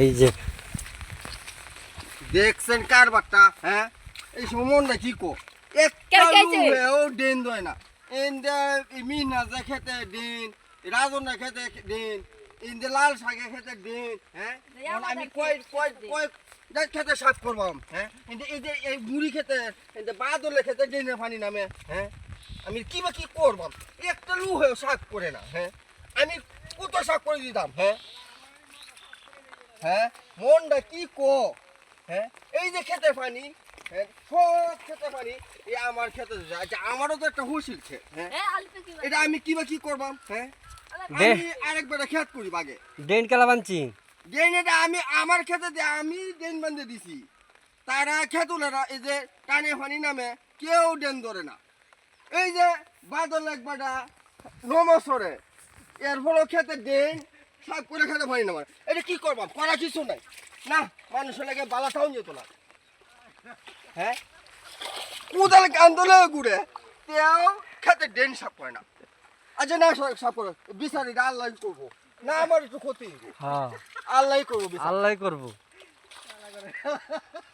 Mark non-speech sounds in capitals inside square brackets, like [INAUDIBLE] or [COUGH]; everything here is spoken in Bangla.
এই যে। দেখছেন কার বাট্টা হ্যাঁ? এই সমন্বয় কি কো? একটা কে খেয়েছে? লুহেও ডেন দয় না। এন্দে মিনা যে খেতে ডিন রাজনা খেতে ডিন ইন্দে লাল শাকে খেতে ডিন হ্যাঁ? আমি কয় খেতে কয় দিন। কয় দেখ খেতে সাফ করবাম হ্যাঁ? ইন্দে এই যে এই বুড়ি খেতে ইন্দে বাদলে খেতে ডিনে পানি নামে হ্যাঁ? আমি কি বা কি করবাম? একটা লুহেও সাফ করে না হ্যাঁ? আমি কত সাফ করে দিতাম হ্যাঁ? হ্যাঁ? মনটা কি কো? হ্যাঁ? এই যে খেতে পানি হ্যাঁ? সব খেতে পানি এই আমার খেতে আমারও তো একটা হুশিল হ্যাঁ? হ্যাঁ এটা আমি কি বা কি করবাম হ্যাঁ। আমি আরেকবার খেত করি বাগে। ডেন কেলা বানছি। ডেন এটা আমি আমার খেতে দিয়ে আমি ডেন বান্ধে দিছি। তারা খেতুলেরা এই যে টানে পানি নামে কেউ ডেন ধরে না। এই যে বাদল একবারটা নমসরে এর ফলে খেতে ডেন সব করে খেতে পানি নামার এটা কি করবাম করা কিছু নাই। না মানুষের লাগে বালাটাও যেত না। হ্যাঁ? কুদাল কান্দলে ঘুরে তেও খেতে ডেন সাপ করে না। আচ্ছা না সাপ করে। বিচারি আল্লাহ করব। না আমার একটু ক্ষতি। হ্যাঁ। আল্লাহ করব আল্লাহ করব। [LAUGHS]